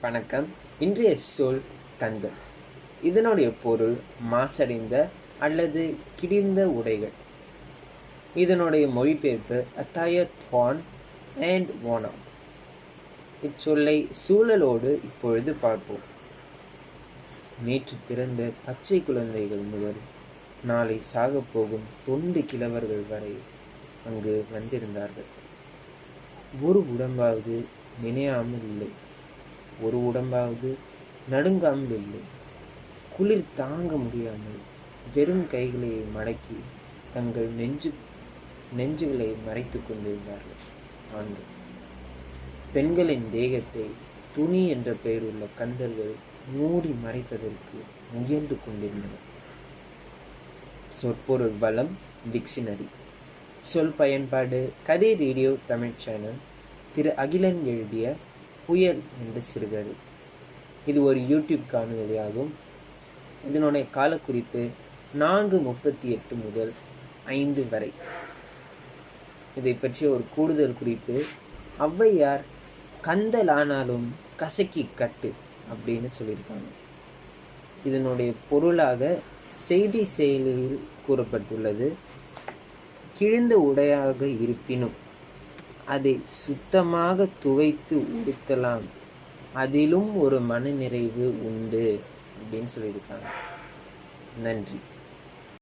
வணக்கம். இன்றைய சொல் தங்கம் இதனுடைய பொருள் மாசடைந்த அல்லது கிடிந்த உடைகள். இதனுடைய மொழிபெயர்ப்பு அட்டாயர் thorn அண்ட் worn இச்சொல்லை சூழலோடு இப்பொழுது பார்ப்போம். நேற்று பிறந்த பச்சை குழந்தைகள் முதல் நாளை சாகப் போகும் தொண்டு கிழவர்கள் வரை அங்கு வந்திருந்தார்கள். ஒரு உடம்பாவது நினையாமல் இல்லை. ஒரு உடம்பாவது நடுங்காமல் இல்லை. குளிர் தாங்க முடியாமல் வெறும் கைகளை மடக்கி தங்கள் நெஞ்சு நெஞ்சுகளை மறைத்து கொண்டிருந்தார்கள். ஆண்கள். பெண்களின் தேகத்தை துணி என்ற பெயருள்ள கந்தர்கள் மூடி மறைப்பதற்கு முயன்று கொண்டிருந்தனர். சொற்பொருள் பலம் டிக்ஷனரி சொல் பயன்பாடு கதை ரேடியோ தமிழ் சேனல். திரு அகிலன் எழுதிய புயல் என்ற சிறுகதை இது ஒரு யூடியூப் காணொலியாகும் இதனுடைய காலக்குறிப்பு நான்கு முப்பத்தி எட்டு முதல் ஐந்து வரை. இதை பற்றிய ஒரு கூடுதல் குறிப்பு ஔவையார் கந்தல் ஆனாலும் கசக்கி கட்டு அப்படின்னு சொல்லியிருக்காங்க. இதனுடைய பொருளாக செய்தி செயலில் கூறப்பட்டுள்ளது கிழிந்த உடையாக இருப்பினும் அதை சுத்தமாக துவைத்து உடுத்தலாம். அதிலும் ஒரு மனநிறைவு உண்டு அப்படின்னு சொல்லியிருக்காங்க. நன்றி.